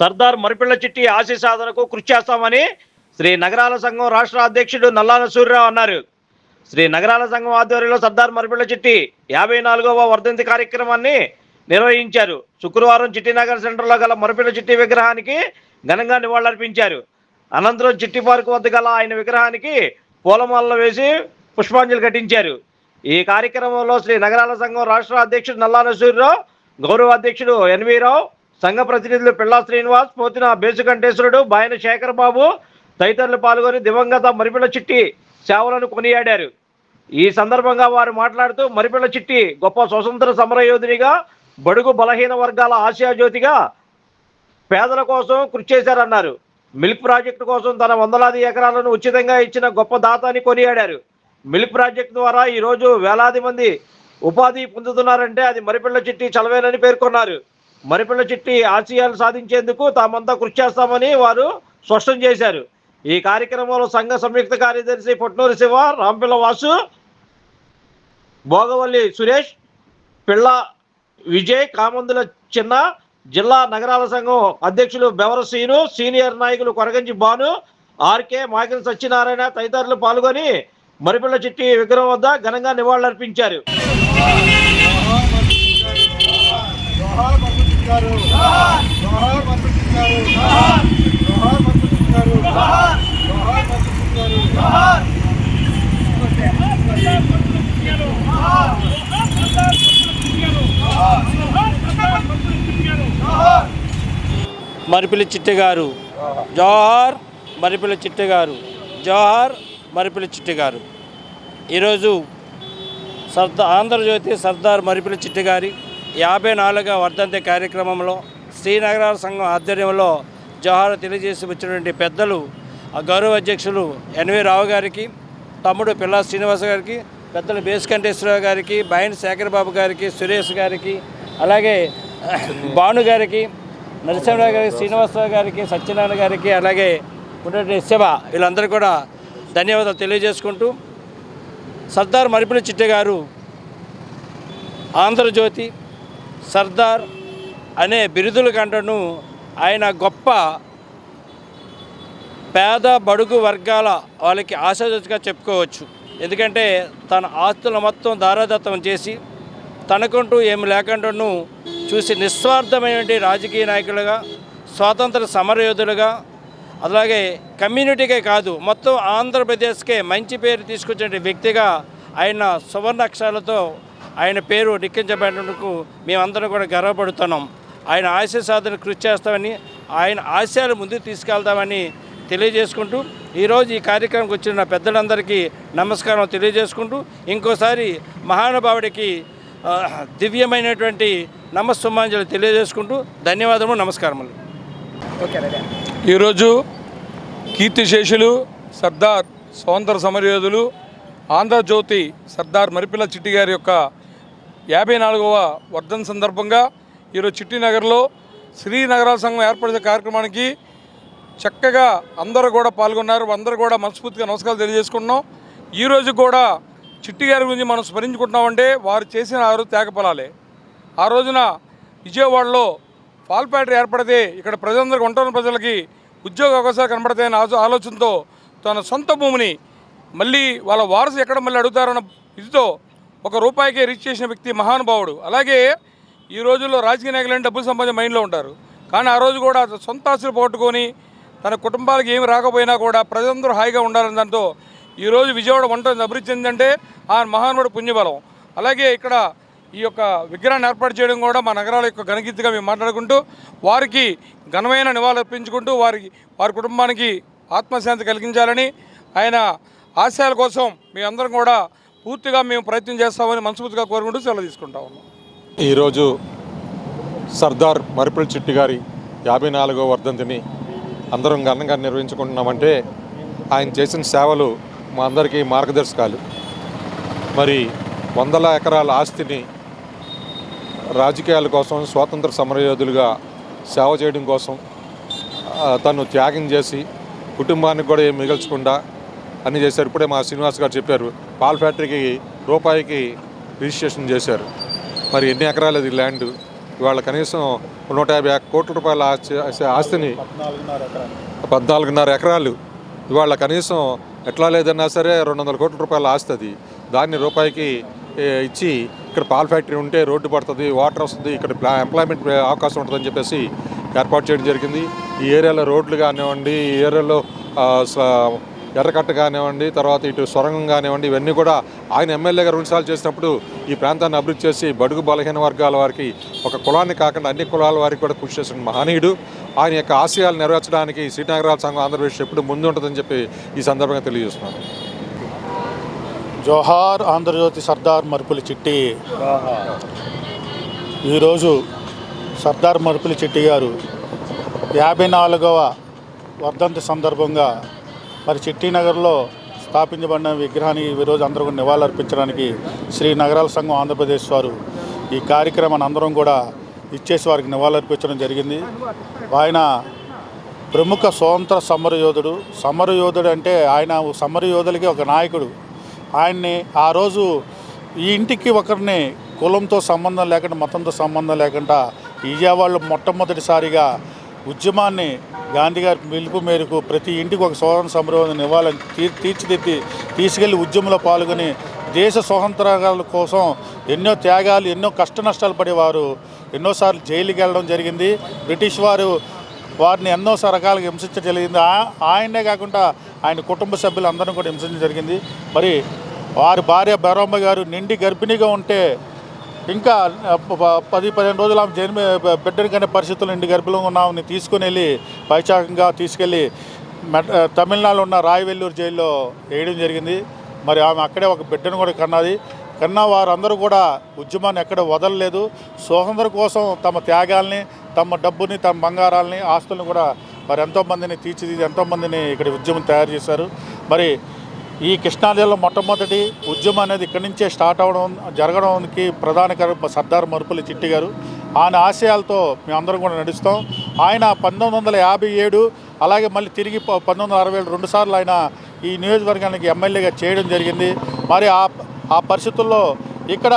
సర్దార్ మరిపిళ్ళ చిట్టి ఆశయ సాధనకు కృషి చేస్తామని శ్రీ నగరాల సంఘం రాష్ట్ర అధ్యక్షుడు నల్లాల సూర్యరావు అన్నారు. శ్రీ నగరాల సంఘం ఆధ్వర్యంలో సర్దార్ మరిపిళ్ళ చిట్టి యాభై నాలుగవ వర్ధంతి కార్యక్రమాన్ని నిర్వహించారు. శుక్రవారం చిట్టినగర్ సెంటర్లో గల మరిపిళ్ళ చిట్టి విగ్రహానికి ఘనంగా నివాళులర్పించారు. అనంతరం చిట్టి పార్క్ వద్ద గల ఆయన విగ్రహానికి పూలమాలలు వేసి పుష్పాంజలి ఘటించారు. ఈ కార్యక్రమంలో శ్రీ నగరాల సంఘం రాష్ట్ర అధ్యక్షుడు నల్లాల సూర్యరావు గౌరవ అధ్యక్షుడు ఎన్వీరావు సంఘ ప్రతినిధులు పిల్లా శ్రీనివాస్ పోతిన బేసుకంఠేశ్వరుడు బాయన శేఖర్ బాబు తదితరులు పాల్గొని దివంగత మరిపిల్ల చిట్టి సేవలను కొనియాడారు. ఈ సందర్భంగా వారు మాట్లాడుతూ మరిపిల్ల చిట్టి గొప్ప స్వతంత్ర సమరయోధునిగా బడుగు బలహీన వర్గాల ఆశయాజ్యోతిగా పేదల కోసం కృషి చేశారన్నారు. మిల్క్ ప్రాజెక్టు కోసం తన వందలాది ఎకరాలను ఉచితంగా ఇచ్చిన గొప్ప దాతాని కొనియాడారు. మిల్క్ ప్రాజెక్టు ద్వారా ఈరోజు వేలాది మంది ఉపాధి పొందుతున్నారంటే అది మరిపిల్ల చిట్టి చలవేనని పేర్కొన్నారు. మరిపిల్ల చిట్టి ఆశయాలు సాధించేందుకు తామంతా కృషి చేస్తామని వారు స్పష్టం చేశారు. ఈ కార్యక్రమంలో సంఘ సంయుక్త కార్యదర్శి పొట్నూరి శివ రాంపిల్ల వాసు భోగవల్లి సురేష్ పిళ్ళ విజయ్ కామందుల చిన్న జిల్లా నగరాల సంఘం అధ్యక్షులు బెవర శ్రీను సీనియర్ నాయకులు కొరగంజి భాను ఆర్కే మాకిన సత్యనారాయణ తదితరులు పాల్గొని మరిపిల్ల చిట్టి విగ్రహం వద్ద ఘనంగా నివాళులర్పించారు జోహార్ మన్మోహన్ గారు జోహార్ మన్మోహన్ గారు జోహార్ మన్మోహన్ గారు జోహార్ మన్మోహన్ గారు మరిపిల్లి చిట్టి గారు. జోహార్ మరిపిల్లి చిట్టి గారు. జోహార్ మరిపిల్లి చిట్టి గారు. ఈరోజు సర్దార్ ఆంధ్రజ్యోతి సర్దార్ మరిపిల్లి చిట్టి గారి యాభై నాలుగవ వర్ధంతి కార్యక్రమంలో శ్రీనగరాల సంఘం ఆధ్వర్యంలో జోహార్ తెలియజేసి వచ్చినటువంటి పెద్దలు ఆ గౌరవ అధ్యక్షులు ఎన్వి రావు గారికి తమ్ముడు పిల్లా శ్రీనివాస గారికి పెద్దలు బేసుకంఠేశ్వరరావు గారికి బయన్ శేఖర్ బాబు గారికి సురేష్ గారికి అలాగే భాను గారికి నరసింహరావు గారికి శ్రీనివాసరావు గారికి సత్యనారాయణ గారికి అలాగే ఉన్నటువంటి శివ వీళ్ళందరూ కూడా ధన్యవాదాలు తెలియజేసుకుంటూ సర్దార్ మరిపిల్లి చిట్ట గారు ఆంధ్రజ్యోతి సర్దార్ అనే బిరుదుల కంటను ఆయన గొప్ప పేద బడుగు వర్గాల వాళ్ళకి ఆశాజ్యోతిగా చెప్పుకోవచ్చు. ఎందుకంటే తన ఆస్తుల మొత్తం దారాదత్తం చేసి తనకంటూ ఏమి లేకుండాను చూసి నిస్వార్థమైనటువంటి రాజకీయ నాయకులుగా స్వాతంత్ర సమరయోధులుగా అలాగే కమ్యూనిటీకే కాదు మొత్తం ఆంధ్రప్రదేశ్కే మంచి పేరు తీసుకొచ్చిన వ్యక్తిగా ఆయన సువర్ణ అక్షరాలతో ఆయన పేరు లిఖించబడినందుకు మేమందరం కూడా గర్వపడుతున్నాం. ఆయన ఆశయ సాధన కృషి చేస్తామని ఆయన ఆశయాలు ముందుకు తీసుకెళ్తామని తెలియజేసుకుంటూ ఈరోజు ఈ కార్యక్రమంకి వచ్చిన పెద్దలందరికీ నమస్కారం తెలియజేసుకుంటూ ఇంకోసారి మహానుభావుడికి దివ్యమైనటువంటి నమస్సుమాంజలి తెలియజేసుకుంటూ ధన్యవాదము నమస్కారములు. ఈరోజు కీర్తిశేషులు సర్దార్ స్వాతంత్ర సమరయోధులు ఆంధ్రజ్యోతి సర్దార్ మరిపిల్ల చిట్టి గారి యొక్క యాభై నాలుగవ వర్ధన్ సందర్భంగా ఈరోజు చిట్టినగర్లో శ్రీ నగరాల సంఘం ఏర్పడిన కార్యక్రమానికి చక్కగా అందరూ కూడా పాల్గొన్నారు. అందరూ కూడా మనస్ఫూర్తిగా నమస్కారాలు తెలియజేసుకుంటున్నాం. ఈరోజు కూడా చిట్టి గారి గురించి మనం స్మరించుకుంటున్నామంటే వారు చేసిన ఆరు త్యాగఫలాలే. ఆ రోజున విజయవాడలో పాల్ ఫ్యాక్టరీ ఏర్పడితే ఇక్కడ ప్రజలందరికీ ఉంటున్న ప్రజలకి ఉద్యోగ అవకాశాలు కనబడతాయని ఆలో- ఆలోచనతో తన సొంత భూమిని మళ్ళీ వాళ్ళ వారసు ఎక్కడ మళ్ళీ అడుగుతారన్న ఇదితో ఒక రూపాయికే రీచ్ చేసిన వ్యక్తి మహానుభావుడు. అలాగే ఈ రోజుల్లో రాజకీయ నాయకులని డబ్బులు సంబంధించిన మైండ్లో ఉంటారు. కానీ ఆ రోజు కూడా సొంత ఆస్తులు పోగొట్టుకొని తన కుటుంబాలకు ఏమి రాకపోయినా కూడా ప్రజలందరూ హాయిగా ఉండాలని దాంతో ఈరోజు విజయవాడ వంట అభివృద్ధి చెందిందంటే ఆ మహానుడు పుణ్యబలం. అలాగే ఇక్కడ ఈ యొక్క విగ్రహాన్ని ఏర్పాటు చేయడం కూడా మా నగరాల యొక్క ఘనకీర్తిగా మేము మాట్లాడుకుంటూ వారికి ఘనమైన నివాళులర్పించుకుంటూ వారికి వారి కుటుంబానికి ఆత్మశాంతి కలిగించాలని ఆయన ఆశయాల కోసం మేమందరం కూడా పూర్తిగా మేము ప్రయత్నం చేస్తామని మనస్ఫూర్తిగా కోరుకుంటూ సెలవు తీసుకుంటా ఉన్నాం. ఈరోజు సర్దార్ మరిపిల్ చిట్టి గారి యాభై నాలుగో వర్ధంతిని అందరం ఘనంగా నిర్వహించుకుంటున్నామంటే ఆయన చేసిన సేవలు మా అందరికీ మార్గదర్శకాలు. మరి వందల ఎకరాల ఆస్తిని రాజకీయాల కోసం స్వాతంత్ర సమరయోధులుగా సేవ చేయడం కోసం తను త్యాగం చేసి కుటుంబానికి కూడా ఏం మిగల్చకుండా అన్ని చేశారు. ఇప్పుడే మా శ్రీనివాస్ గారు చెప్పారు పాల్ ఫ్యాక్టరీకి రూపాయికి రిజిస్ట్రేషన్ చేశారు. మరి ఎన్ని ఎకరాలు అది ల్యాండ్? ఇవాళ కనీసం నూట యాభై కోట్ల రూపాయల ఆస్తి ఆస్తిని పద్నాలుగున్నర ఎకరాలు. ఇవాళ కనీసం ఎట్లా లేదన్నా సరే రెండు వందల కోట్ల రూపాయల ఆస్తి అది దాన్ని రూపాయికి ఇచ్చి ఇక్కడ పాల ఫ్యాక్టరీ ఉంటే రోడ్డు పడుతుంది వాటర్ వస్తుంది ఇక్కడ ఎంప్లాయ్మెంట్ అవకాశం ఉంటుందని చెప్పేసి ఏర్పాటు చేయడం జరిగింది. ఈ ఏరియాలో రోడ్లు కానివ్వండి ఈ ఏరియాలో స- ఎర్రకట్ట కానివ్వండి తర్వాత ఇటు సొరంగం కానివ్వండి ఇవన్నీ కూడా ఆయన ఎమ్మెల్యేగా రెండుసార్లు చేసినప్పుడు ఈ ప్రాంతాన్ని అభివృద్ధి చేసి బడుగు బలహీన వర్గాల వారికి ఒక కులాన్ని కాకుండా అన్ని కులాల వారికి కూడా కృషి చేసిన మహనీయుడు. ఆయన యొక్క ఆశయాలు నెరవేర్చడానికి శ్రీనగరాల సంఘం ఆంధ్రప్రదేశ్ ఎప్పుడు ముందు ఉంటుందని చెప్పి ఈ సందర్భంగా తెలియజేస్తున్నాను. జోహార్ ఆంధ్రజ్యోతి సర్దార్ మరుపులి చిట్టి. ఈరోజు సర్దార్ మరుపులి చిట్టి గారు యాభై నాలుగవ వర్ధంతి సందర్భంగా మరి చిట్టినగర్లో స్థాపించబడిన విగ్రహానికి ఈరోజు అందరూ కూడా నివాళులర్పించడానికి శ్రీ నగరాల సంఘం ఆంధ్రప్రదేశ్ వారు ఈ కార్యక్రమాన్ని అందరం కూడా ఇచ్చేసి వారికి నివాళులర్పించడం జరిగింది. ఆయన ప్రముఖ స్వతంత్ర సమరయోధుడు. సమరయోధుడు అంటే ఆయన సమరయోధులకి ఒక నాయకుడు. ఆయన్ని ఆ రోజు ఈ ఇంటికి ఒకరిని కులంతో సంబంధం లేకుండా మతంతో సంబంధం లేకుండా విజయవాడలో మొట్టమొదటిసారిగా ఉద్యమాన్ని గాంధీ గారి పిలుపు మేరకు ప్రతి ఇంటికి ఒక స్వాతంత్ర సమరయోధుని నివాళి తీ తీర్చిదిద్ది తీసుకెళ్ళి ఉద్యమంలో పాల్గొని దేశ స్వాతంత్రాల కోసం ఎన్నో త్యాగాలు ఎన్నో కష్ట నష్టాలు పడేవారు. ఎన్నోసార్లు జైలుకి వెళ్ళడం జరిగింది. బ్రిటిష్ వారు వారిని ఎన్నో రకాలుగా హింసించడం జరిగింది. ఆ- ఆయనే కాకుండా ఆయన కుటుంబ సభ్యులు అందరం కూడా హింసించడం జరిగింది. మరి వారి భార్య బెరమ్మ గారు నిండి గర్భిణీగా ఉంటే ఇంకా పది పదిహేను రోజులు ఆమె జన్మ బిడ్డని కనే పరిస్థితులు నిండి గర్భిలో ఉన్న ఆమెని తీసుకుని వెళ్ళి పైచాకంగా తీసుకెళ్ళి మెట్ తమిళనాడులో ఉన్న రాయవెల్లూరు జైల్లో వేయడం జరిగింది. మరి ఆమె అక్కడే ఒక బిడ్డను కూడా కన్నది. కన్నా వారందరూ కూడా ఉద్యమాన్ని ఎక్కడ వదలలేదు. స్వాతంత్రం కోసం తమ త్యాగాల్ని తమ డబ్బుని తమ బంగారాలని ఆస్తులను కూడా మరి ఎంతోమందిని తీర్చిదిద్ది ఎంతోమందిని ఇక్కడ ఉద్యమం తయారు చేశారు. మరి ఈ కృష్ణా జిల్లాలో మొట్టమొదటి ఉద్యమం అనేది ఇక్కడి నుంచే స్టార్ట్ అవడం జరగడానికి ప్రధాన సర్దార్ మరుపులి చిట్టి గారు. ఆయన ఆశయాలతో మేమందరం కూడా నడుస్తాం. ఆయన పంతొమ్మిది వందల యాభై ఏడు అలాగే మళ్ళీ తిరిగి పంతొమ్మిది వందల అరవై ఏడు రెండుసార్లు ఆయన ఈ నియోజకవర్గానికి ఎమ్మెల్యేగా చేయడం జరిగింది. మరి ఆ ఆ పరిస్థితుల్లో ఇక్కడ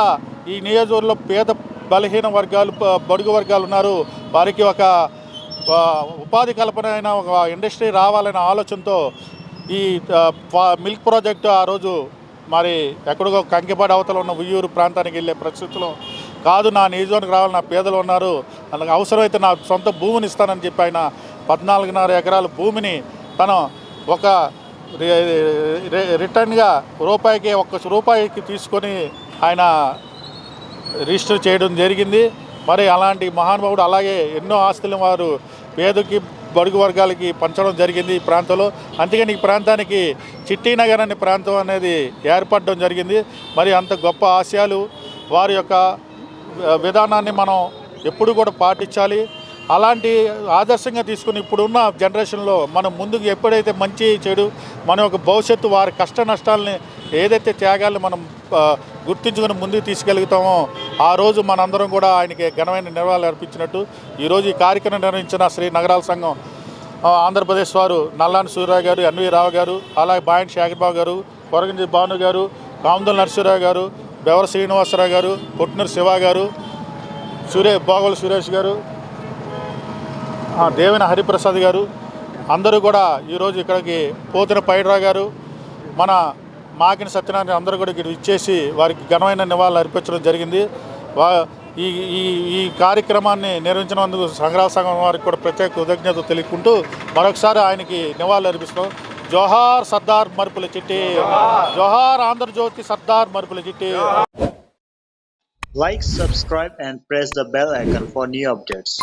ఈ నియోజకవర్గంలో పేద బలహీన వర్గాలు బడుగు వర్గాలు ఉన్నారు. వారికి ఒక ఉపాధి కల్పన అయిన ఒక ఇండస్ట్రీ రావాలనే ఆలోచనతో ఈ మిల్క్ ప్రాజెక్టు ఆ రోజు మరి ఎక్కడికో కంకిపాడు అవతల ఉన్న ఉయ్యూరు ప్రాంతానికి వెళ్ళే పరిస్థితుల్లో కాదు నా నియోజకవర్గం రావాలి నా పేదలు ఉన్నారు. అలాగే అవసరమైతే నా సొంత భూమిని ఇస్తానని చెప్పి ఆయన పద్నాలుగున్నర ఎకరాల భూమిని తను ఒక రిటర్న్గా రూపాయికి ఒక్క రూపాయికి తీసుకొని ఆయన రిజిస్టర్ చేయడం జరిగింది. మరి అలాంటి మహానుభావుడు అలాగే ఎన్నో ఆస్తులను వారు పేదకి బడుగు వర్గాలకి పంచడం జరిగింది ఈ ప్రాంతంలో. అందుకని ఈ ప్రాంతానికి చిట్టినగర్ అనే ప్రాంతం అనేది ఏర్పడడం జరిగింది. మరి అంత గొప్ప ఆశయాలు వారి యొక్క విధానాన్ని మనం ఎప్పుడు కూడా పాటించాలి. అలాంటి ఆదర్శంగా తీసుకుని ఇప్పుడున్న జనరేషన్లో మనం ముందుకు ఎప్పుడైతే మంచి చెడు మన యొక్క భవిష్యత్తు వారి కష్ట నష్టాలని ఏదైతే త్యాగాలను మనం గుర్తించుకొని ముందుకు తీసుకెళ్తామో ఆ రోజు మనందరం కూడా ఆయనకి ఘనమైన నివాళులు అర్పించినట్టు ఈరోజు ఈ కార్యక్రమం నిర్వహించిన శ్రీ నగరాల సంఘం ఆంధ్రప్రదేశ్ వారు నల్లాని సూర్యరావు గారు ఎన్వి రావు గారు అలాగే బాయన్ శేఖర్బాబు గారు కొరగంజి భాను గారు కామదుల నరసింహరావు గారు బెవర శ్రీనివాసరావు గారు పుట్నూరు శివ గారు సూర్య భోగోలు సురేష్ గారు దేవిన హరిప్రసాద్ గారు అందరూ కూడా ఈరోజు ఇక్కడికి పోతున్న పైడ్రా గారు మన మాకిన సత్యనారాయణ అందరూ కూడా ఇక్కడ ఇచ్చేసి వారికి ఘనమైన నివాళులు అర్పించడం జరిగింది. వా ఈ ఈ ఈ కార్యక్రమాన్ని నిర్వహించినందుకు సంగ్రహ సంఘం వారికి కూడా ప్రత్యేక కృతజ్ఞత తెలుపుకుంటూ మరొకసారి ఆయనకి నివాళులు అర్పిస్తాం జోహార్ సర్దార్ మరుపుల చిట్టి జోహార్ Andhrajyothi Sardar Marupula Chitti. Like subscribe and press the bell icon for new updates